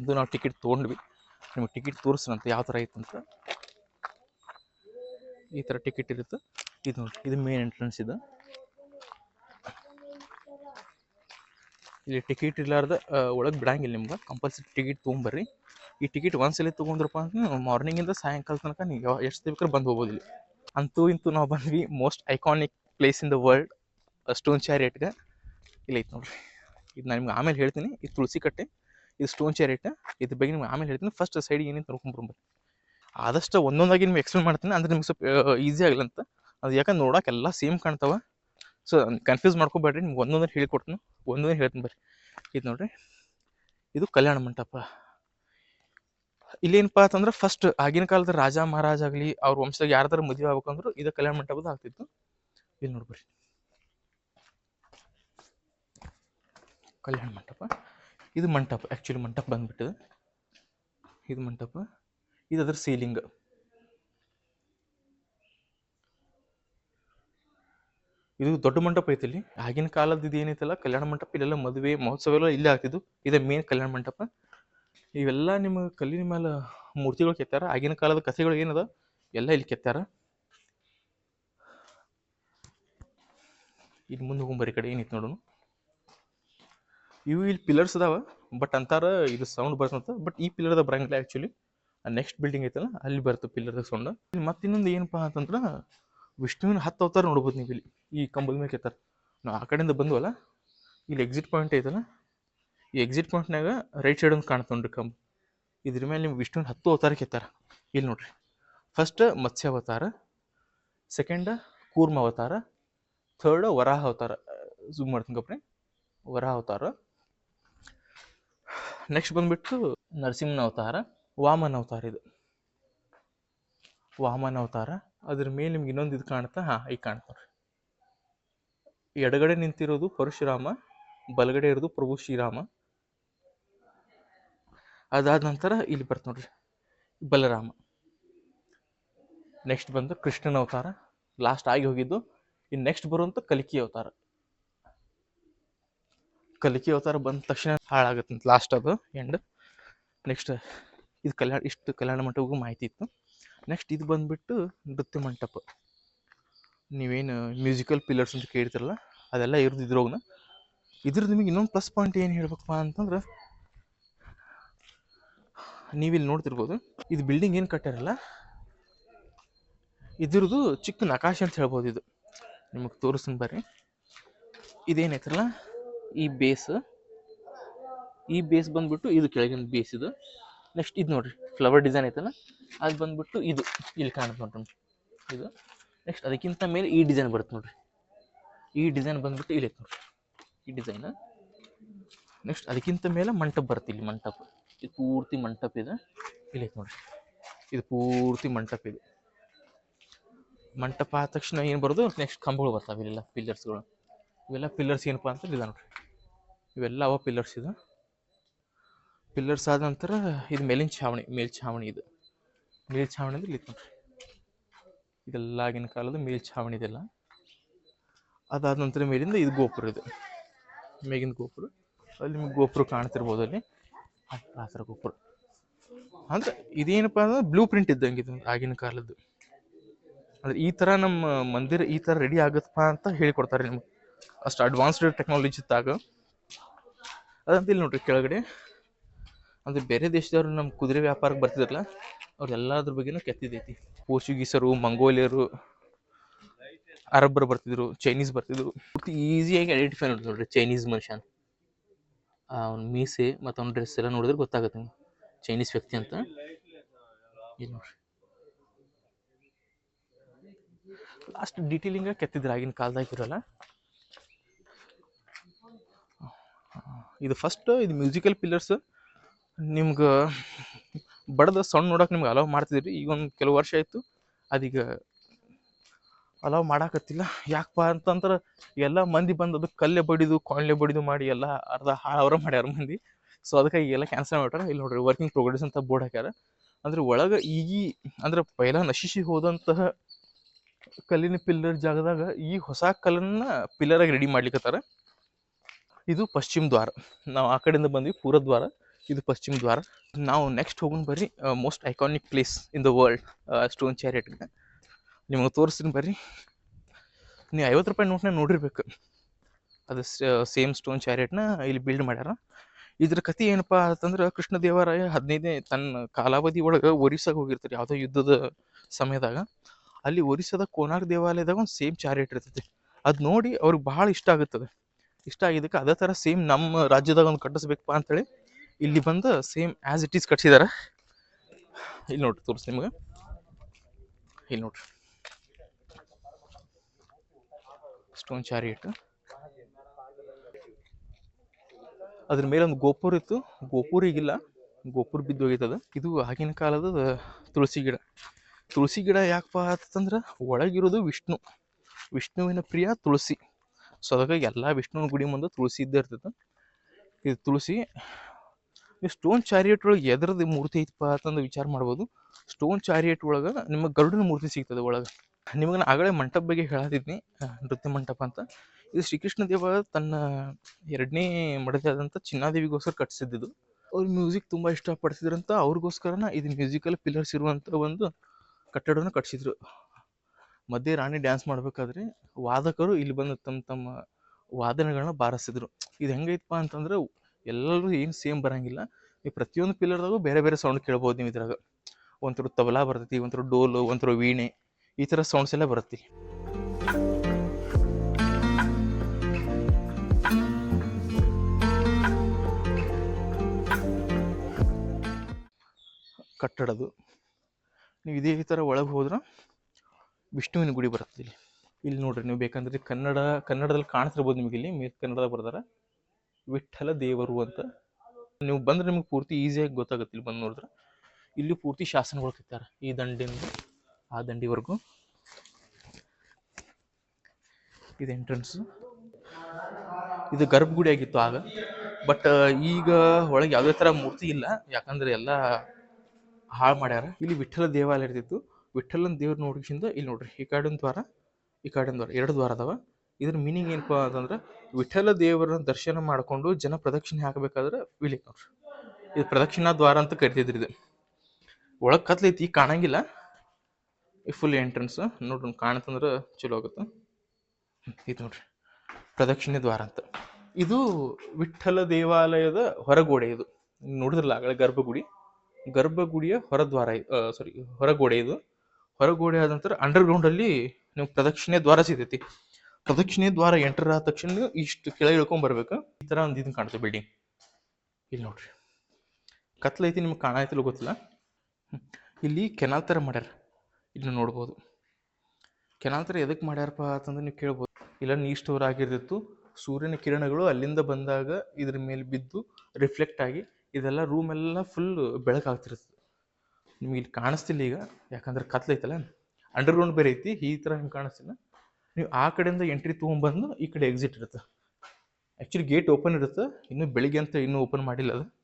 ಅದು ನಾವು ಟಿಕೆಟ್ ತೊಗೊಂಡ್ವಿ. ನಿಮಗೆ ಟಿಕೆಟ್ ತೋರಿಸ್ರಂತ ಯಾವ ಥರ ಐತಂತ ಈ ಥರ ಟಿಕೆಟ್ ಇರುತ್ತೆ. ಇದು ನೋಡಿ ಇದು ಮೇನ್ ಎಂಟ್ರೆನ್ಸ್ ಇದು. ಇಲ್ಲಿ ಟಿಕೆಟ್ ಇರಲಾರ್ದ ಒಳಗೆ ಬಿಡಂಗಿಲ್ಲ ನಿಮ್ಗೆ. ಕಂಪಲ್ಸರಿ ಟಿಕೆಟ್ ತೊಗೊಂಬರ್ರಿ. ಈ ಟಿಕೆಟ್ ಒಂದ್ಸಲ ತೊಗೊಂಡ್ರಪ್ಪ ಅಂದ್ರೆ ಮಾರ್ನಿಂಗಿಂದ ಸಾಯಂಕಾಲ ತನಕ ನೀವು ಎಷ್ಟು ಬೇಕಾದ್ರೆ ಬಂದು ಹೋಗ್ಬೋದು ಇಲ್ಲಿ. ಅಂತೂ ಇಂತೂ ನಾವು ಬಂದ್ವಿ. Most iconic place in the world stone ಚಾರಿಯಟ್ಗೆ ಇಲ್ಲ ಐತೆ ನೋಡ್ರಿ. ಇದು ನಾನು ನಿಮ್ಗೆ ಆಮೇಲೆ ಹೇಳ್ತೀನಿ. ಇದು ತುಳಸಿ ಕಟ್ಟೆ. ಇದು ಸ್ಟೋನ್ ಚಾರಿಯಟ್ ಇದ್ರ ಬಗ್ಗೆ ನಿಮ್ಗೆ ಆಮೇಲೆ ಹೇಳ್ತೀನಿ ಫಸ್ಟ್ ಸೈಡ್ ಏನೇನು ತರ್ಕೊಂಡ್ಬರ್ಬೇಕು ಆದಷ್ಟು ಒಂದೊಂದಾಗಿ ನಿಮ್ಗೆ ಎಕ್ಸ್ಪ್ಲೇನ್ ಮಾಡ್ತೀನಿ, ಅಂದ್ರೆ ನಿಮ್ಗೆ ಸ್ವಲ್ಪ ಈಸಿ ಆಗಲ್ಲ ಅದು ಯಾಕಂದ್ರೆ ನೋಡೋಕೆ ಎಲ್ಲ ಸೇಮ್ ಕಾಣ್ತಾವ. ಸೊ ಕನ್ಫ್ಯೂಸ್ ಮಾಡ್ಕೋಬೇಡ್ರಿ, ನಿಮ್ಗೆ ಒಂದೊಂದ್ರೆ ಹೇಳ್ಕೊಡ್ತೀನಿ ಒಂದೊಂದೇ ಹೇಳ್ತೀನಿ ಬರ್ರಿ. ಇದು ನೋಡ್ರಿ, ಇದು ಕಲ್ಯಾಣ ಮಂಟಪ. ಇಲ್ಲೇನಪ್ಪ ಅಂತಂದ್ರೆ ಫಸ್ಟ್ ಆಗಿನ ಕಾಲದ ರಾಜ ಮಹಾರಾಜ ಆಗಲಿ, ಅವ್ರ ವಂಶದಾಗ ಯಾರ್ದಾರ ಮದುವೆ ಆಗ್ಬೇಕಂದ್ರು ಇದು ಕಲ್ಯಾಣ ಮಂಟಪದ ಆಗ್ತಿತ್ತು. ಇಲ್ಲಿ ನೋಡ್ಬರ್ರಿ ಕಲ್ಯಾಣ ಮಂಟಪ. ಇದು ಮಂಟಪ ಆ್ಯಕ್ಚುಲಿ ಮಂಟಪ ಬಂದ್ಬಿಟ್ಟು ಇದು ಮಂಟಪ. ಇದು ಅದ್ರ ಸೀಲಿಂಗ್ ಇದು ದೊಡ್ಡ ಮಂಟಪ ಐತಿ ಇಲ್ಲಿ. ಆಗಿನ ಕಾಲದ ಇದು ಏನೈತಲ್ಲ ಕಲ್ಯಾಣ ಮಂಟಪ, ಇಲ್ಲೆಲ್ಲ ಮದುವೆ ಮಹೋತ್ಸವ ಎಲ್ಲ ಇಲ್ಲೇ ಆಗ್ತಿದ್ದು ಇದೇ ಮೇನ್ ಕಲ್ಯಾಣ ಮಂಟಪ. ಇವೆಲ್ಲ ನಿಮ್ಮ ಕಲ್ಲಿನ ಮೇಲೆ ಮೂರ್ತಿಗಳು ಕೆತ್ತಾರ ಆಗಿನ ಕಾಲದ ಕಥೆಗಳು ಏನದ? ಎಲ್ಲ ಇಲ್ಲಿ ಕೆತ್ತಾರ ಇಲ್ಲಿ ಮುಂದೆ ಹೋಗ್ಬರಿ ಕಡೆ ಏನೈತಿ ನೋಡೋಣ ಇವು ಇಲ್ಲಿ ಪಿಲ್ಲರ್ಸ್ ಅದಾವ ಬಟ್ ಅಂತಾರ ಇದು ಸೌಂಡ್ ಬರ್ತಂತ ಬಟ್ ಈ ಪಿಲ್ಲರ್ದ ಬರಂಗಿಲ್ಲ ಆ್ಯಕ್ಚುಲಿ ನೆಕ್ಸ್ಟ್ ಬಿಲ್ಡಿಂಗ್ ಐತಲ್ಲ, ಅಲ್ಲಿ ಬರುತ್ತೆ ಪಿಲ್ಲರ್ದ ಸೌಂಡ್ ಮತ್ತೆ ಇನ್ನೊಂದು ಏನಪ್ಪಾ ಅಂತಂದ್ರೆ ವಿಷ್ಣುವಿನ ಹತ್ತು ಅವತಾರ ನೋಡ್ಬೋದು ನೀವು ಇಲ್ಲಿ, ಈ ಕಂಬದ ಮೇಲೆ ಕೆತ್ತಾರ. ನಾವು ಆ ಕಡೆಯಿಂದ ಬಂದ್ವಲ್ಲ, ಇಲ್ಲಿ ಎಕ್ಸಿಟ್ ಪಾಯಿಂಟ್ ಐತಲ್ಲ, ಈ ಎಕ್ಸಿಟ್ ಪಾಯಿಂಟ್ನಾಗ ರೈಟ್ ಸೈಡ್ ಒಂದು ಕಾಣ್ತಾ ನೋಡ್ರಿ ಕಂಬ. ಇದ್ರ ಮೇಲೆ ನಿಮ್ಗೆ ವಿಷ್ಣುವಿನ ಹತ್ತು ಅವತಾರ ಕೆತ್ತಾರ. ಇಲ್ಲಿ ನೋಡ್ರಿ ಫಸ್ಟ್ ಮತ್ಸ್ಯ ಅವತಾರ ಸೆಕೆಂಡ್ ಕೂರ್ಮ ಅವತಾರ ಥರ್ಡ್ ವರಾಹ ಅವತಾರ ಝೂಮ್ ಮಾಡ್ತೀನಿ ಕಪ್ರಿ ವರಾಹ ಅವತಾರ ನೆಕ್ಸ್ಟ್ ಬಂದ್ಬಿಟ್ಟು ನರಸಿಂಹನ ಅವತಾರ, ವಾಮನ ಅವತಾರ ಇದು. ವಾಮನ ಅವತಾರ, ಅದ್ರ ಮೇಲೆ ನಿಮ್ಗೆ ಇನ್ನೊಂದು ಇದು ಕಾಣುತ್ತಾ ಹಾಂ ಈಗ ಕಾಣ್ತಾರೆ ಎಡಗಡೆ ನಿಂತಿರೋದು ಪರಶುರಾಮ, ಬಲಗಡೆ ಇರೋದು ಪ್ರಭು ಶ್ರೀರಾಮ. ಅದಾದ ನಂತರ ಇಲ್ಲಿ ಬರ್ತ ನೋಡ್ರಿ, ಬಲರಾಮ. ನೆಕ್ಸ್ಟ್ ಬಂದು ಕೃಷ್ಣನ ಅವತಾರ ಲಾಸ್ಟ್ ಆಗಿ ಹೋಗಿದ್ದು ಇನ್ನು ನೆಕ್ಸ್ಟ್ ಬರುವಂಥ ಕಲಿಕಿ ಅವತಾರ. ಕಲಿಕಿ ಅವತಾರ ಬಂದ ತಕ್ಷಣ ಹಾಳಾಗುತ್ತೆ ಲಾಸ್ಟ್ ಅದು ಎಂಡ್ ನೆಕ್ಸ್ಟ್ ಇದು ಕಲ್ಯಾಣ ಇಷ್ಟು ಕಲ್ಯಾಣ ಮಂಟಪಗೂ ಮಾಹಿತಿ ಇತ್ತು. ನೆಕ್ಸ್ಟ್ ಇದು ಬಂದ್ಬಿಟ್ಟು ನೃತ್ಯ ಮಂಟಪ. ನೀವೇನು ಮ್ಯೂಸಿಕಲ್ ಪಿಲ್ಲರ್ಸ್ ಅಂತ ಕೇಳ್ತಿರಲ್ಲ, ಅದೆಲ್ಲ ಇರೋದು ಇದ್ರೋಗ್ನ ಇದ್ರ ನಿಮಗೆ ಇನ್ನೊಂದು ಪ್ಲಸ್ ಪಾಯಿಂಟ್ ಏನು ಹೇಳ್ಬೇಕಪ್ಪ ಅಂತಂದ್ರೆ, ನೀವಿಲ್ಲಿ ನೋಡ್ತಿರ್ಬೋದು, ಇದು ಬಿಲ್ಡಿಂಗ್ ಏನು ಕಟ್ಟಾರಲ್ಲ ಇದ್ರದ್ದು ಚಿಕ್ಕ ನಕಾಶೆ ಅಂತ ಹೇಳ್ಬೋದು ಇದು. ನಿಮಗೆ ತೋರಿಸ್ತೀನಿ ಬರ್ರಿ. ಇದೇನೈತಲ್ಲ ಈ ಬೇಸ್ ಈ ಬೇಸ್ ಬಂದ್ಬಿಟ್ಟು ಇದು ಕೆಳಗಿನ ಬೇಸ್ ಇದು. ನೆಕ್ಸ್ಟ್ ಇದು ನೋಡ್ರಿ ಫ್ಲವರ್ ಡಿಸೈನ್ ಐತಲ್ಲ, ಅದು ಬಂದ್ಬಿಟ್ಟು ಇದು ಇಲ್ಲಿ ಕಾಣುತ್ತೆ ನೋಡ್ರಿ ಇದು. ನೆಕ್ಸ್ಟ್ ಅದಕ್ಕಿಂತ ಮೇಲೆ ಈ ಡಿಸೈನ್ ಬರುತ್ತೆ ನೋಡ್ರಿ. ಈ ಡಿಸೈನ್ ಬಂದ್ಬಿಟ್ಟು ಇಲ್ಲಿ ಐತೆ ನೋಡ್ರಿ. ಈ ಡಿಸೈನ್ ನೆಕ್ಸ್ಟ್ ಅದಕ್ಕಿಂತ ಮೇಲೆ ಮಂಟಪ ಬರುತ್ತೆ ಇಲ್ಲಿ ಮಂಟಪ. ಇದು ಪೂರ್ತಿ ಮಂಟಪ ಇದೆ. ಇಲ್ಲಿ ಐತೆ ನೋಡ್ರಿ. ಇದು ಪೂರ್ತಿ ಮಂಟಪ ಇದೆ. ಮಂಟಪ ಆದ ತಕ್ಷಣ ಏನು ಬರೋದು? ನೆಕ್ಸ್ಟ್ ಕಂಬಗಳು ಬರ್ತಾವೆ ಇಲ್ಲೆಲ್ಲ ಪಿಲ್ಲರ್ಸ್ಗಳು ಇವೆಲ್ಲ ಪಿಲ್ಲರ್ಸ್ ಏನಪ್ಪ ಅಂತ ಇದೆ ನೋಡ್ರಿ. ಇವೆಲ್ಲ ಅವ ಪಿಲ್ಲರ್ಸ್ ಇದು. ಪಿಲ್ಲರ್ಸ್ ಆದ ನಂತರ ಇದು ಮೇಲಿನ ಛಾವಣಿ ಮೇಲ್ಛಾವಣಿ ಇದು. ಮೇಲ್ಛಾವಣಿ ಅಂದ್ರೆ ಇಲ್ಲಿ ನೋಡ್ರಿ. ಇದೆಲ್ಲ ಆಗಿನ ಕಾಲದ ಮೇಲ್ಛಾವಣಿ ಇದೆಲ್ಲ. ಅದಾದ ನಂತರ ಮೇಲಿಂದ ಇದು ಗೋಪುರ ಇದು. ಮೇಗಿನ ಗೋಪುರ. ಅಲ್ಲಿ ನಿಮ್ಗೆ ಗೋಪುರ ಕಾಣ್ತಿರ್ಬೋದು ಅಲ್ಲಿ. ಆ- ಥರ ಗೋಪುರ. ಅಂದ್ರೆ ಇದೇನಪ್ಪ ಅಂದ್ರೆ ಬ್ಲೂ ಪ್ರಿಂಟ್ ಇದ್ದಂಗೆ ಇದು ಆಗಿನ ಕಾಲದ್ದು. ಅಂದ್ರೆ ಈ ತರ ನಮ್ಮ ಮಂದಿರ ಈ ತರ ರೆಡಿ ಆಗತ್ತಪ್ಪ ಅಂತ ಹೇಳಿಕೊಡ್ತಾರೆ ನಿಮ್ಗೆ. ಅಷ್ಟು ಅಡ್ವಾನ್ಸ್ಡ್ ಟೆಕ್ನಾಲಜಿ ಇತ್ತಾಗ ಅದಂತ ಇಲ್ಲಿ ನೋಡ್ರಿ ಕೆಳಗಡೆ. ಅಂದರೆ ಬೇರೆ ದೇಶದವ್ರು ನಮ್ಮ ಕುದುರೆ ವ್ಯಾಪಾರಕ್ಕೆ ಬರ್ತಿದ್ರಲ್ಲ ಅವ್ರೆಲ್ಲದ್ರ ಬಗ್ಗೆನೂ ಕೆತ್ತಿದೈತಿ ಪೋರ್ಚುಗೀಸರು, ಮಂಗೋಲಿಯರು, ಅರಬ್ಬರು ಬರ್ತಿದ್ರು, ಚೈನೀಸ್ ಬರ್ತಿದ್ರು. ಪೂರ್ತಿ ಈಸಿಯಾಗಿ ಐಡೆಂಟಿಫೈ ನೋಡಿ ನೋಡ್ರಿ, ಚೈನೀಸ್ ಮನುಷ್ಯನ. ಅವ್ನ ಮೀಸೆ ಮತ್ತು ಅವ್ನ ಡ್ರೆಸ್ ಎಲ್ಲ ನೋಡಿದ್ರೆ ಗೊತ್ತಾಗುತ್ತೆ ಚೈನೀಸ್ ವ್ಯಕ್ತಿ ಅಂತ. ಇಲ್ಲಿ ನೋಡ್ರಿ. ಲಾಸ್ಟ್ ಡೀಟೇಲಿಂಗ್ ಕೆತ್ತಿದ್ರು ಆಗಿನ ಕಾಲದಾಗ ಇರಲ್ಲ ಇದು ಫಸ್ಟ್ ಇದು ಮ್ಯೂಸಿಕಲ್ ಪಿಲ್ಲರ್ಸ್ ನಿಮ್ಗೆ ಬಡದ ಸೌಂಡ್ ನೋಡಕ್ಕೆ ನಿಮ್ಗೆ ಅಲೌ ಮಾಡ್ತಿದ್ರಿ. ಈಗ ಒಂದು ಕೆಲವು ವರ್ಷ ಆಯಿತು. ಅದೀಗ ಅಲೌ ಮಾಡಾಕತ್ತಿಲ್ಲ. ಯಾಕಪ್ಪ ಅಂತಂದ್ರೆ ಎಲ್ಲ ಮಂದಿ ಬಂದು ಅದು ಕಲ್ಲೆ ಬಡಿದು ಕೊಳ್ಳೆ ಬಡಿದು ಮಾಡಿ ಎಲ್ಲ ಅರ್ಧ ಹಾಳವ್ರ ಮಾಡ್ಯಾರ ಮಂದಿ. ಸೊ ಅದಕ್ಕೆ ಈಗೆಲ್ಲ ಕ್ಯಾನ್ಸಲ್ ಮಾಡ್ಯಾರ ಇಲ್ಲಿ ನೋಡ್ರಿ ವರ್ಕಿಂಗ್ ಪ್ರೋಗ್ರೆಸ್ ಅಂತ ಬೋರ್ಡ್ ಹಾಕ್ಯಾರ. ಅಂದ್ರೆ ಒಳಗೆ ಈಗ ಅಂದ್ರೆ ಪೈಲ ನಶಿಸಿ ಹೋದಂತಹ ಕಲ್ಲಿನ ಪಿಲ್ಲರ್ ಜಾಗದಾಗ ಈ ಹೊಸ ಕಲ್ಲನ್ನ ಪಿಲ್ಲರಾಗಿ ರೆಡಿ ಮಾಡ್ಲಿಕ್ಕತ್ತಾರ ಇದು ಪಶ್ಚಿಮ ದ್ವಾರ. ನಾವು ಆ ಕಡೆಯಿಂದ ಬಂದ್ವಿ, ಪೂರ್ವ ದ್ವಾರ. ಇದು ಪಶ್ಚಿಮ ದ್ವಾರ. ನಾವು ನೆಕ್ಸ್ಟ್ ಹೋಗೋಣ ಬರ್ರಿ most iconic place in the world stone ಚಾರಿಯಟ್ಗೆ ನಿಮಗೆ ತೋರಿಸ್ತೀನಿ ಬರ್ರಿ. ನೀವು ಐವತ್ತು ರೂಪಾಯಿ ನೋಟ್ನ ನೋಡಿರ್ಬೇಕು. ಅದು ಸೇಮ್ ಸ್ಟೋನ್ ಚಾರಿಯಟ್ನ ಇಲ್ಲಿ ಬಿಲ್ಡ್ ಮಾಡ್ಯಾರ. ಇದ್ರ ಕತೆ ಏನಪ್ಪ ಅಂತಂದ್ರೆ ಕೃಷ್ಣದೇವರಾಯ ಹದಿನೈದನೇ ತನ್ನ ಕಾಲಾವಧಿ ಒಳಗೆ ಒರಿಸ್ಸಾಗ ಹೋಗಿರ್ತಾರೆ, ಯಾವುದೋ ಯುದ್ಧದ ಸಮಯದಾಗ. ಅಲ್ಲಿ ಒರಿಸ್ಸಾದ ಕೋನಾರ್ಕ್ ದೇವಾಲಯದಾಗ ಒಂದು ಸೇಮ್ ಚಾರಿಯಟ್ ಇರ್ತೈತಿ. ಅದು ನೋಡಿ ಅವ್ರಿಗೆ ಭಾಳ ಇಷ್ಟ ಆಗುತ್ತದೆ. ಇಷ್ಟ ಆಗಿದ್ದಕ್ಕೆ ಅದೇ ಥರ ಸೇಮ್ ನಮ್ಮ ರಾಜ್ಯದಾಗ ಒಂದು ಕಟ್ಟಿಸ್ಬೇಕಪ್ಪ ಅಂತೇಳಿ ಇಲ್ಲಿ ಬಂದು ಸೇಮ್ ಆ್ಯಸ್ ಇಟ್ ಈಸ್ ಕಟ್ಸಿದ್ದಾರೆ ಇಲ್ಲಿ ನೋಡ್ರಿ ತೋರಿಸಿ ನಿಮ್ಗೆ. ಇಲ್ಲಿ ನೋಡ್ರಿ. ಸ್ಟೋನ್ ಚಾರಿಯಟ್ ಅದ್ರ ಮೇಲೆ ಒಂದು ಗೋಪುರ ಇತ್ತು. ಗೋಪುರ ಈಗಿಲ್ಲ. ಗೋಪುರ ಬಿದ್ದು ಅದು ಇದು ಆಗಿನ ಕಾಲದ ತುಳಸಿ ಗಿಡ. ತುಳಸಿ ಗಿಡ ಯಾಕಪ್ಪ ಅಂತಂದ್ರೆ ಒಳಗಿರೋದು ವಿಷ್ಣು. ವಿಷ್ಣುವಿನ ಪ್ರಿಯ ತುಳಸಿ. ಸೊ ಅದಕ್ಕೆ ಎಲ್ಲ ವಿಷ್ಣುವಿನ ಗುಡಿ ಮುಂದೆ ತುಳಸಿ ಇದ್ದೇ ಇರ್ತೈತೆ. ಇದು ತುಳಸಿ, ಈ ಸ್ಟೋನ್ ಚಾರಿಯೇಟ್ ಒಳಗೆ ಎದ್ರದ್ದು ಮೂರ್ತಿ ಐತಪ್ಪ ಅಂತಂದು ವಿಚಾರ ಮಾಡ್ಬೋದು. ಸ್ಟೋನ್ ಚಾರಿಯೇಟ್ ಒಳಗೆ ನಿಮಗೆ ಗರುಡನ ಮೂರ್ತಿ ಸಿಗ್ತದೆ ಒಳಗೆ. ನಿಮಗೆ ನಾನು ಆಗಲೇ ಮಂಟಪ ಬಗ್ಗೆ ಹೇಳತ್ತಿದ್ನಿ ನೃತ್ಯ ಮಂಟಪ ಅಂತ. ಇದು ಶ್ರೀಕೃಷ್ಣ ದೇವ ತನ್ನ ಎರಡನೇ ಮಡದಾದಂಥ ಚಿನ್ನಾದೇವಿಗೋಸ್ಕರ ಕಟ್ಸಿದ್ದು ಅವ್ರು ಮ್ಯೂಸಿಕ್ ತುಂಬ ಇಷ್ಟಪಡಿಸಿದ್ರಂತ ಅವ್ರಿಗೋಸ್ಕರನ ಇದು ಮ್ಯೂಸಿಕಲ್ ಪಿಲ್ಲರ್ಸ್ ಇರುವಂಥ ಒಂದು ಕಟ್ಟಡವನ್ನು ಕಟ್ಸಿದ್ರು. ಮಧ್ಯೆ ರಾಣಿ ಡ್ಯಾನ್ಸ್ ಮಾಡ್ಬೇಕಾದ್ರೆ ವಾದಕರು ಇಲ್ಲಿ ಬಂದು ತಮ್ಮ ತಮ್ಮ ವಾದನಗಳನ್ನ ಬಾರಿಸಿದ್ರು. ಇದು ಹೆಂಗೈತಪ್ಪ ಅಂತಂದ್ರೆ ಎಲ್ಲರೂ ಏನು ಸೇಮ್ ಬರಂಗಿಲ್ಲ. ನೀವು ಪ್ರತಿಯೊಂದು ಪಿಲ್ಲರ್ದಾಗು ಬೇರೆ ಬೇರೆ ಸೌಂಡ್ ಕೇಳ್ಬೋದು ನೀವು ಇದ್ರಾಗ. ಒಂಥರ ತಬಲಾ ಬರ್ತೈತಿ, ಒಂಥರ ಡೋಲು, ಒಂಥರ ವೀಣೆ, ಈ ಥರ ಸೌಂಡ್ಸ್ ಎಲ್ಲ ಬರುತ್ತೆ. ಕಟ್ಟಡದು. ನೀವು ಇದೇ ಈ ಥರ ಒಳಗೆ ಹೋದ್ರೆ ವಿಷ್ಣುವಿನ ಗುಡಿ ಬರುತ್ತೆ ಇಲ್ಲಿ. ಇಲ್ಲಿ ನೋಡ್ರಿ, ನೀವು ಬೇಕಂದ್ರೆ ಕನ್ನಡ, ಕನ್ನಡದಲ್ಲಿ ಕಾಣಿಸ್ತಿರ್ಬೋದು ನಿಮಗೆ ಇಲ್ಲಿ, ಮೇಲ್ ಕನ್ನಡದಾಗ ಬರ್ದಾರ. ವಿಠಲ ದೇವರು ಅಂತ. ನೀವು ಬಂದ್ರೆ ನಿಮ್ಗೆ ಪೂರ್ತಿ ಈಸಿಯಾಗಿ ಗೊತ್ತಾಗುತ್ತೆ ಇಲ್ಲಿ ಬಂದು ನೋಡಿದ್ರೆ. ಇಲ್ಲಿ ಪೂರ್ತಿ ಶಾಸನಗಳು ಸಿಗ್ತಾರೆ ಈ ದಂಡಿಂದ, ಆ ದಂಡಿವರೆಗೂ. ಇದು ಎಂಟ್ರೆನ್ಸ್ ಇದು ಗರ್ಭಗುಡಿ ಆಗಿತ್ತು ಆಗ. ಬಟ್ ಈಗ ಒಳಗೆ ಯಾವುದೇ ಥರ ಮೂರ್ತಿ ಇಲ್ಲ. ಯಾಕಂದ್ರೆ ಎಲ್ಲ ಹಾಳು ಮಾಡ್ಯಾರ. ಇಲ್ಲಿ ವಿಠಲ ದೇವಾಲಯ ಇರ್ತಿತ್ತು. ವಿಠ್ಠಲನ ದೇವ್ರ ನೋಡಿಸಿಂದ ಇಲ್ಲಿ ನೋಡ್ರಿ, ಈ ಕಾಡಿನ ದ್ವಾರ, ಈ ಕಾಡಿನ ದ್ವಾರ, ಎರಡು ದ್ವಾರ ಅದಾವ. ಇದ್ರ ಮೀನಿಂಗ್ ಏನಪ್ಪ ಅಂತಂದ್ರೆ ವಿಠಲ ದೇವರ ದರ್ಶನ ಮಾಡ್ಕೊಂಡು ಜನ ಪ್ರದಕ್ಷಿಣೆ ಹಾಕಬೇಕಾದ್ರೆ ಇಲ್ಲಿ ನೋಡ್ರಿ. ಇದು ಪ್ರದಕ್ಷಿಣಾ ದ್ವಾರ ಅಂತ ಕರಿತಿದ್ರಿ ಇದು ಒಳಗೆ ಕತ್ಲೈತಿ ಕಾಣಂಗಿಲ್ಲ. ಈ ಫುಲ್ ಎಂಟ್ರೆನ್ಸ್ ನೋಡ್ರಿ ಕಾಣತ್ತಂದ್ರೆ ಚಲೋ ಆಗುತ್ತೆ. ಇದು ನೋಡ್ರಿ, ಪ್ರದಕ್ಷಿಣೆ ದ್ವಾರ ಅಂತ. ಇದು ವಿಠಲ ದೇವಾಲಯದ ಹೊರಗೋಡೆ ಇದು. ನೋಡಿದ್ರಲ್ಲ ಗರ್ಭಗುಡಿ. ಗರ್ಭಗುಡಿಯ ಹೊರದ್ವಾರ ಸಾರಿ ಹೊರಗೋಡೆ ಇದು. ಹೊರಗೋಡೆ ಆದ ನಂತರ ಅಂಡರ್ಗ್ರೌಂಡ್ ಅಲ್ಲಿ ನೀವು ಪ್ರದಕ್ಷಿಣೆ ದ್ವಾರ ಸಿಗ್ತೈತಿ. ಪ್ರದಕ್ಷಿಣೆ ದ್ವಾರ ಎಂಟರ್ ಆದ ತಕ್ಷಣ ಇಷ್ಟು ಕೆಳಗೆ ಇಳ್ಕೊಂಡ್ ಬರ್ಬೇಕು. ಈ ತರ ಒಂದು ಇದನ್ನ ಕಾಣುತ್ತೆ ಬಿಲ್ಡಿಂಗ್ ಇಲ್ಲಿ ನೋಡ್ರಿ. ಕತ್ಲೈತಿ ನಿಮ್ಗೆ ಕಾಣಾಯ್ತಿಲ್ಲ ಗೊತ್ತಿಲ್ಲ. ಇಲ್ಲಿ ಕೆನಾಲ್ ತರ ಮಾಡ್ಯಾರ. ಇಲ್ಲಿ ನೋಡ್ಬೋದು. ಕೆನಾಲ್ ತರ ಎದಕ್ಕೆ ಮಾಡ್ಯಾರಪ್ಪ ಅಂತಂದ್ರೆ ನೀವು ಕೇಳ್ಬೋದು. ಇಲ್ಲ ನೀರು ಸ್ಟೋರ್ ಆಗಿರ್ತಿತ್ತು. ಸೂರ್ಯನ ಕಿರಣಗಳು ಅಲ್ಲಿಂದ ಬಂದಾಗ ಇದ್ರ ಮೇಲೆ ಬಿದ್ದು ರಿಫ್ಲೆಕ್ಟ್ ಆಗಿ ಇದೆಲ್ಲ ರೂಮ್ ಎಲ್ಲ ಫುಲ್ ಬೆಳಕಾಗ್ತಿರ್ತದೆ ನಿಮ್ಗೆ ಇಲ್ಲಿ ಕಾಣಿಸ್ತಿಲ್ಲ ಈಗ. ಯಾಕಂದ್ರೆ ಕತ್ಲೈತಲ್ಲ ಅಂಡರ್ಗ್ರೌಂಡ್ ಬೇರೆ ಐತಿ, ಈ ಥರ ಹಿಂಗೆ ಕಾಣಿಸ್ತಿಲ್ಲ. ನೀವು ಆ ಕಡೆಯಿಂದ ಎಂಟ್ರಿ ತೊಗೊಂಬಂದು ಈ ಕಡೆ ಎಕ್ಸಿಟ್ ಇರುತ್ತೆ. ಆ್ಯಕ್ಚುಲಿ ಗೇಟ್ ಓಪನ್ ಇರುತ್ತೆ. ಇನ್ನು ಬೆಳಿಗ್ಗೆ ಅಂತ ಇನ್ನೂ ಓಪನ್ ಮಾಡಿಲ್ಲ ಅದು.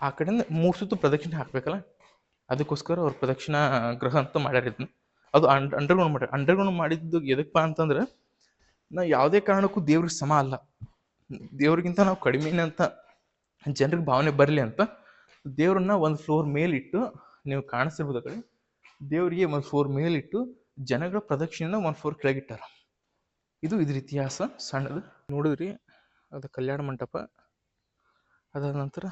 ಆ ಕಡೆಯಿಂದ ಮೂರು ಸುತ್ತು ಪ್ರದಕ್ಷಿಣೆ ಹಾಕ್ಬೇಕಲ್ಲ? ಅದಕ್ಕೋಸ್ಕರ ಅವ್ರು ಪ್ರದಕ್ಷಿಣಾ ಗ್ರಹ ಅಂತ ಮಾಡ್ಯಾರ ಇದನ್ನ. ಅದು ಅಂಡ್ ಅಂಡರ್ಗ್ರೌಂಡ್ ಮಾಡ್ಯಾರ. ಅಂಡರ್ಗ್ರೌಂಡ್ ಮಾಡಿದ್ದು ಎದಕ್ಕಪ್ಪ ಅಂತಂದ್ರೆ, ನಾ ಯಾವುದೇ ಕಾರಣಕ್ಕೂ ದೇವ್ರಿಗೆ ಸಮ ಅಲ್ಲ. ದೇವ್ರಿಗಿಂತ ನಾವು ಕಡಿಮೆನೇ ಅಂತ, ಜನರಿಗೆ ಭಾವನೆ ಬರಲಿ ಅಂತ ದೇವ್ರನ್ನ ಒಂದು ಫ್ಲೋರ್ ಮೇಲಿಟ್ಟು ನೀವು ಕಾಣಿಸ್ತಿರ್ಬೋದು ಕಡೆ ದೇವರಿಗೆ ಒಂದು ಫ್ಲೋರ್ ಮೇಲಿಟ್ಟು ಜನಗಳ ಪ್ರದಕ್ಷಿಣೆನ ಒಂದು ಫ್ಲೋರ್ ಕೆಳಗಿಟ್ಟಾರ. ಇದು ಇದ್ರ ಇತಿಹಾಸ, ಸಣ್ಣದು. ನೋಡಿದ್ರಿ? ಅದು ಕಲ್ಯಾಣ ಮಂಟಪ. ಅದಾದ ನಂತರ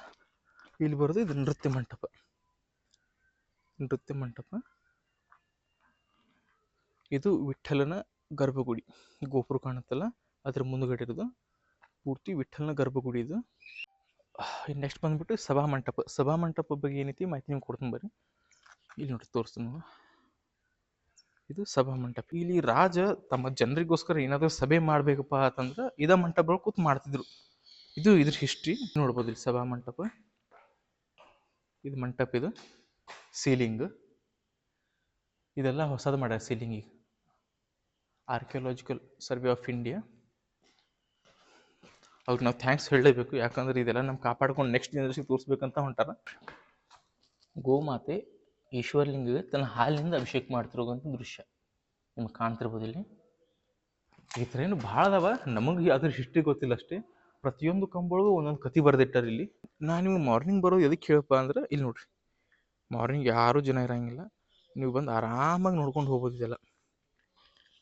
ಇಲ್ಲಿ ಬರೋದು ಇದು ನೃತ್ಯ ಮಂಟಪ. ನೃತ್ಯ ಮಂಟಪ. ಇದು ವಿಠಲನ ಗರ್ಭಗುಡಿ. ಗೋಪುರ ಕಾಣುತ್ತಲ್ಲ, ಅದ್ರ ಮುಂದುಗಡೆ ಇರೋದು. ಪೂರ್ತಿ ವಿಠಲನ ಗರ್ಭಗುಡಿ ಇದು. ನೆಕ್ಸ್ಟ್ ಬಂದ್ಬಿಟ್ಟು ಸಭಾ ಮಂಟಪ. ಸಭಾ ಮಂಟಪ ಬಗ್ಗೆ ಏನೈತಿ ಮಾಹಿತಿ ನಿಮ್ಗೆ ಕೊಡ್ತೀನಿ ಬರ್ರಿ. ಇಲ್ಲಿ ನೋಡಿ ತೋರಿಸ್ತೀನಿ ನೀವು ಇದು ಸಭಾ ಮಂಟಪ. ಇಲ್ಲಿ ರಾಜ ತಮ್ಮ ಜನರಿಗೋಸ್ಕರ ಏನಾದರೂ ಸಭೆ ಮಾಡಬೇಕಪ್ಪ ಅಂತಂದ್ರೆ ಇದ ಮಂಟಪಗಳು ಕೂತ್ ಮಾಡ್ತಿದ್ರು. ಇದು ಇದ್ರ ಹಿಸ್ಟ್ರಿ ನೋಡ್ಬೋದು ಇಲ್ಲಿ ಸಭಾ ಮಂಟಪ. ಇದು ಮಂಟಪ ಇದು. ಸೀಲಿಂಗ್. ಇದೆಲ್ಲ ಹೊಸದು ಮಾಡ್ಯಾರ ceiling archaeological archaeological survey of India ಅವ್ರಿಗೆ ನಾವು ಥ್ಯಾಂಕ್ಸ್ ಹೇಳಲೇಬೇಕು. ಯಾಕಂದ್ರೆ ಇದೆಲ್ಲ ನಮ್ಮ ಕಾಪಾಡ್ಕೊಂಡು ನೆಕ್ಸ್ಟ್ ಜನರೇಷನ್ ತೋರಿಸ್ಬೇಕಂತ ಹೊಂಟಾರ. ಗೋಮಾತೆ ಈಶ್ವರಲಿಂಗಿಗೆ ತನ್ನ ಹಾಲಿನಿಂದ ಅಭಿಷೇಕ ಮಾಡ್ತಿರೋಂಥ ದೃಶ್ಯ. ನಿಮ್ಗೆ ಕಾಣ್ತಿರ್ಬೋದು ಇಲ್ಲಿ. ಈ ಥರ ಏನು ಭಾಳ ಅದಾವ. ನಮಗೆ ಅದ್ರ ಹಿಸ್ಟ್ರಿ ಗೊತ್ತಿಲ್ಲ ಅಷ್ಟೇ. ಪ್ರತಿಯೊಂದು ಕಂಬಳಿಗೂ ಒಂದೊಂದು ಕತಿ ಬರೆದಿಟ್ಟಾರೆ ಇಲ್ಲಿ. ನಾನು ನಿಮ್ಗೆ ಮಾರ್ನಿಂಗ್ ಬರೋದು ಎದಕ್ಕೆ ಹೇಳಪ್ಪ ಅಂದ್ರೆ ಇಲ್ಲಿ ನೋಡ್ರಿ. ಮಾರ್ನಿಂಗ್ ಯಾರೂ ಜನ ಇರಂಗಿಲ್ಲ. ನೀವು ಬಂದು ಆರಾಮಾಗಿ ನೋಡ್ಕೊಂಡು ಹೋಗ್ಬೋದು ಇದೆಲ್ಲ.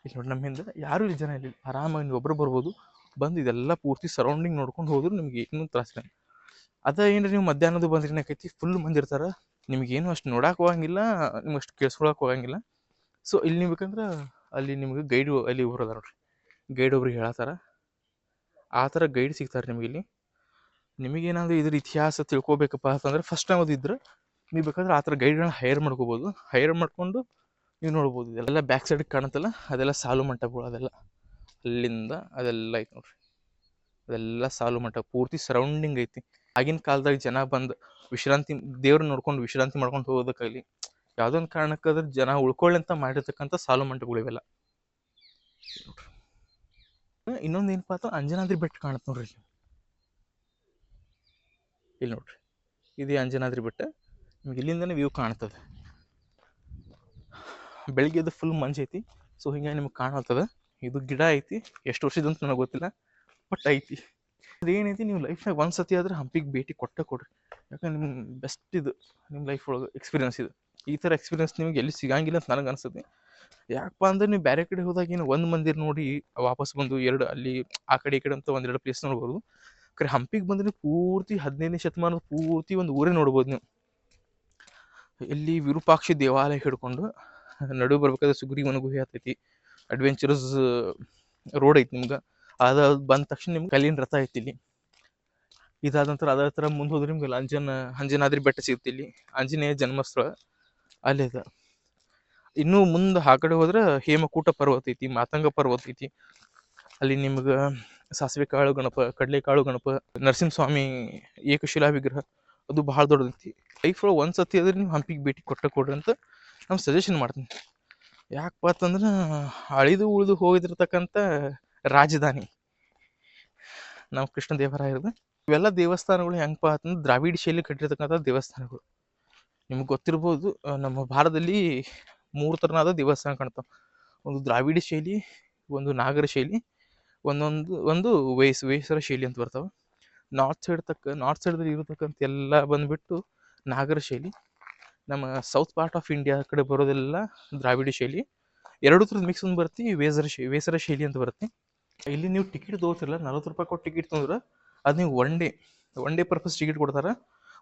ಇಲ್ಲಿ ನೋಡಿ ನಮ್ಮಿಂದ ಯಾರೂ ಇಲ್ಲಿ ಜನ ಇಲ್ಲ. ಆರಾಮಾಗಿ ನೀವು ಒಬ್ಬರು ಬರ್ಬೋದು. ಬಂದು ಇದೆಲ್ಲ ಪೂರ್ತಿ ಸರೌಂಡಿಂಗ್ ನೋಡ್ಕೊಂಡು ಹೋದ್ರೆ ನಿಮ್ಗೆ ಏನೂ ತ್ರಾಸಿಲ್ಲ ಅದ ಏನ್ರಿ ನೀವು ಮಧ್ಯಾಹ್ನದ ಬಂದ್ರೆ ಏನಾಕೈತಿ? ಫುಲ್ ಮಂದಿ ಇರ್ತಾರೆ ನಿಮಗೇನು ಅಷ್ಟು ನೋಡಕ್ಕೆ ಹೋಗಂಗಿಲ್ಲ, ನಿಮ್ಗೆ ಅಷ್ಟು ಕೇಳಿಸ್ಕೊಳಕ್ಕೆ ಹೋಗಂಗಿಲ್ಲ. ಸೊ ಇಲ್ಲಿ ನೀವು ಬೇಕಂದ್ರೆ ಅಲ್ಲಿ ನಿಮ್ಗೆ ಗೈಡ್ ಅಲ್ಲಿ ಒಬ್ರು ಅದಾರ ನೋಡ್ರಿ. ಗೈಡ್ ಒಬ್ರಿಗೆ ಹೇಳತ್ತಾರ ಆ ಥರ ಗೈಡ್ ಸಿಗ್ತಾರೆ ನಿಮಗೆ ಇಲ್ಲಿ. ನಿಮಗೇನಾದ್ರು ಇದ್ರ ಇತಿಹಾಸ ತಿಳ್ಕೊಬೇಕಪ್ಪ ಅಂತಂದ್ರೆ ಫಸ್ಟ್ ಟೈಮ್ ಇದ್ರೆ, ನೀವು ಬೇಕಾದ್ರೆ ಆ ಥರ ಗೈಡ್ಗಳನ್ನ ಹೈರ್ ಮಾಡ್ಕೋಬೋದು. ಹೈರ್ ಮಾಡ್ಕೊಂಡು ನೀವು ನೋಡ್ಬೋದು. ಇದೆಲ್ಲ ಬ್ಯಾಕ್ ಸೈಡ್ ಕಾಣುತ್ತಲ್ಲ, ಅದೆಲ್ಲ ಸಾಲು ಮಂಟಪಗಳು ಅದೆಲ್ಲ. ಅಲ್ಲಿಂದ ಅದೆಲ್ಲ ಐತೆ ನೋಡ್ರಿ. ಅದೆಲ್ಲ ಸಾಲು ಮಠ ಪೂರ್ತಿ ಸರೌಂಡಿಂಗ್ ಐತಿ. ಆಗಿನ ಕಾಲದಾಗ ಜನ ಬಂದು ವಿಶ್ರಾಂತಿ, ದೇವ್ರನ್ನ ನೋಡ್ಕೊಂಡು ವಿಶ್ರಾಂತಿ ಮಾಡ್ಕೊಂಡು ಹೋಗೋದಕ್ಕಾಗಲಿ ಯಾವುದೋ ಒಂದು ಕಾರಣಕ್ಕಾದ್ರೆ ಜನ ಉಳ್ಕೊಳ್ಳಿ ಅಂತ ಮಾಡಿರ್ತಕ್ಕಂಥ ಸಾಲು ಮಂಟಗಳು ಇವೆಲ್ಲ. ಇನ್ನೊಂದು ಏನಪ್ಪ ಅಂತ ಅಂಜನಾದ್ರಿ ಬೆಟ್ಟ ಕಾಣುತ್ತೆ ನೋಡ್ರಿ ಇಲ್ಲಿ. ನೋಡ್ರಿ. ಇದೇ ಅಂಜನಾದ್ರಿ ಬೆಟ್ಟ. ನಿಮ್ಗೆ ಇಲ್ಲಿಂದನೇ ವ್ಯೂ ಕಾಣ್ತದೆ. ಬೆಳಿಗ್ಗೆ ಫುಲ್ ಮಂಜು ಐತಿ. ಸೊ ಹಿಂಗೆ ನಿಮ್ಗೆ ಕಾಣತ್ತದ ಇದು ಗಿಡ ಐತಿ. ಎಷ್ಟು ವರ್ಷದಂತ ನನಗೆ ಗೊತ್ತಿಲ್ಲ ಬಟ್ ಐತಿ. ಅದೇನೈತಿ, ನೀವು ಲೈಫ್ನಾಗ ಒಂದು ಸತಿ ಆದ್ರೆ ಹಂಪಿಗೆ ಭೇಟಿ ಕೊಟ್ಟ ಕೊಡ್ರಿ. ಯಾಕಂದ್ರೆ ನಿಮ್ಮ ಬೆಸ್ಟ್ ಇದು ನಿಮ್ಮ ಲೈಫ್ ಒಳಗೆ ಎಕ್ಸ್ಪೀರಿಯನ್ಸ್ ಇದು. ಈ ಥರ ಎಕ್ಸ್ಪೀರಿಯನ್ಸ್ ನಿಮ್ಗೆ ಎಲ್ಲಿ ಸಿಗಂಗಿಲ್ಲ ಅಂತ ನನಗೆ ಅನ್ಸುತ್ತೆ. ಯಾಕಪ್ಪ ಅಂದ್ರೆ ನೀವು ಬೇರೆ ಕಡೆ ಹೋದಾಗ ಏನು ಒಂದು ಮಂದಿರ ನೋಡಿ ವಾಪಸ್ ಬಂದು ಎರಡು ಅಲ್ಲಿ ಆ ಕಡೆ ಈ ಕಡೆ ಅಂತ ಒಂದೆರಡು ಪ್ಲೇಸ್ ನೋಡ್ಬೋದು. ಕರೆ ಹಂಪಿಗೆ ಬಂದ್ರೆ ಪೂರ್ತಿ ಹದಿನೈದನೇ ಶತಮಾನದ ಪೂರ್ತಿ ಒಂದು ಊರೇ ನೋಡ್ಬೋದು ನೀವು. ಇಲ್ಲಿ ವಿರೂಪಾಕ್ಷಿ ದೇವಾಲಯ ಹಿಡ್ಕೊಂಡು ನಡು ಬರ್ಬೇಕಾದ್ರೆ ಸುಗ್ರೀವನ ಗುಹೆ ಆಗ್ತೈತಿ ಅಡ್ವೆಂಚರಸ್ ರೋಡ್ ಐತಿ ನಿಮ್ಗೆ. ಅದ ಬಂದ ತಕ್ಷಣ ನಿಮ್ಗೆ ಕಲ್ಲಿನ ರಥ ಐತಿ ಇಲ್ಲಿ ಇದಾದ ನಂತರ ಅದರ ಥರ ಮುಂದೆ ಹೋದ್ರೆ ನಿಮ್ಗೆ ಅಂಜನ, ಅಂಜನಾದ್ರಿ ಬೆಟ್ಟ ಸಿಗುತ್ತೆ ಇಲ್ಲಿ ಆಂಜನೇಯ ಜನ್ಮಸ್ಥಳ. ಅಲ್ಲಿ ಅದ ಇನ್ನೂ ಮುಂದೆ ಆ ಕಡೆ ಹೋದ್ರೆ ಹೇಮಕೂಟ ಪರ್ವತ ಐತಿ, ಮಾತಂಗ ಪರ್ವತ ಐತಿ. ಅಲ್ಲಿ ನಿಮ್ಗೆ ಸಾಸಿವೆ ಕಾಳು ಗಣಪ ಕಡಲೆಕಾಳು ಗಣಪ, ನರಸಿಂಹಸ್ವಾಮಿ ಏಕಶಿಲಾ ವಿಗ್ರಹ, ಅದು ಭಾಳ ದೊಡ್ಡದೈತಿ ಲೈಫ್ ಒಳಗೆ ಒಂದು ಸತಿ ಆದ್ರೆ ನೀವು ಹಂಪಿಗೆ ಭೇಟಿ ಕೊಟ್ಟ ಕೊಡ್ರಿ ಅಂತ ನಾನು ಸಜೆಷನ್ ಮಾಡ್ತೀನಿ. ಯಾಕಪ್ಪ ಅಂತಂದ್ರೆ ಅಳಿದು ಉಳಿದು ಹೋಗಿದಿರ್ತಕ್ಕಂಥ ರಾಜಧಾನಿ. ನಮ್ಮ ಕೃಷ್ಣ ದೇವರಾಯರದ ಇವೆಲ್ಲ ದೇವಸ್ಥಾನಗಳು ಹೆಂಗಪ್ಪ ಅಂತಂದ್ರೆ ದ್ರಾವಿಡ ಶೈಲಿ ಕಟ್ಟಿರ್ತಕ್ಕಂಥ ದೇವಸ್ಥಾನಗಳು. ನಿಮ್ಗೆ ಗೊತ್ತಿರ್ಬೋದು, ನಮ್ಮ ಭಾರತದಲ್ಲಿ ಮೂರು ಥರನಾದ ದೇವಸ್ಥಾನ ಕಾಣ್ತಾವೆ. ಒಂದು ದ್ರಾವಿಡ ಶೈಲಿ, ಒಂದು ನಾಗರ ಶೈಲಿ, ಒಂದೊಂದು, ಒಂದು ವೇಸ್ ವೇಸರ ಶೈಲಿ ಅಂತ ಬರ್ತಾವೆ. ನಾರ್ತ್ ಸೈಡ್ ತಕ್ಕ, ನಾರ್ತ್ ಸೈಡ್ದಲ್ಲಿ ಇರತಕ್ಕಂಥ ಎಲ್ಲ ಬಂದುಬಿಟ್ಟು ನಾಗರ ಶೈಲಿ. ನಮ್ಮ ಸೌತ್ ಪಾರ್ಟ್ ಆಫ್ ಇಂಡಿಯಾ ಕಡೆ ಬರೋದೆಲ್ಲ ದ್ರಾವಿಡ ಶೈಲಿ. ಎರಡು ಥರದ ಮಿಕ್ಸ್ ಒಂದು ಬರ್ತಿ ವೇಸರ ಶೈ, ವೇಸರ ಶೈಲಿ ಅಂತ ಬರುತ್ತೆ. ಇಲ್ಲಿ ನೀವು ಟಿಕೆಟ್ ತೋರಿಸಿರಲ್ಲ ನಲ್ವತ್ತು ರೂಪಾಯಿ ಕೊಟ್ಟು ಟಿಕೆಟ್ ತೊಂದ್ರೆ ಅದು ನೀವು one day one day purpose ticket ಕೊಡ್ತಾರೆ.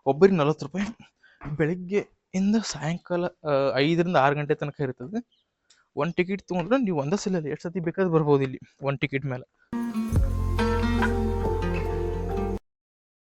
ಒಬ್ಬರಿಗೆ ನಲ್ವತ್ತು ರೂಪಾಯಿ ಬೆಳಿಗ್ಗೆ ಇಂದ ಸಾಯಂಕಾಲ ಐದರಿಂದ ಆರು ಗಂಟೆ ತನಕ ಇರ್ತದೆ. ಒಂದು ಟಿಕೆಟ್ ತೊಗೊಂಡ್ರೆ ನೀವು ಒಂದೇ ಸಲ ಎಷ್ಟು ಸತಿ ಬೇಕಾದ್ರೆ ಬರ್ಬೋದು ಇಲ್ಲಿ, ಒಂದು ಟಿಕೆಟ್ ಮೇಲೆ.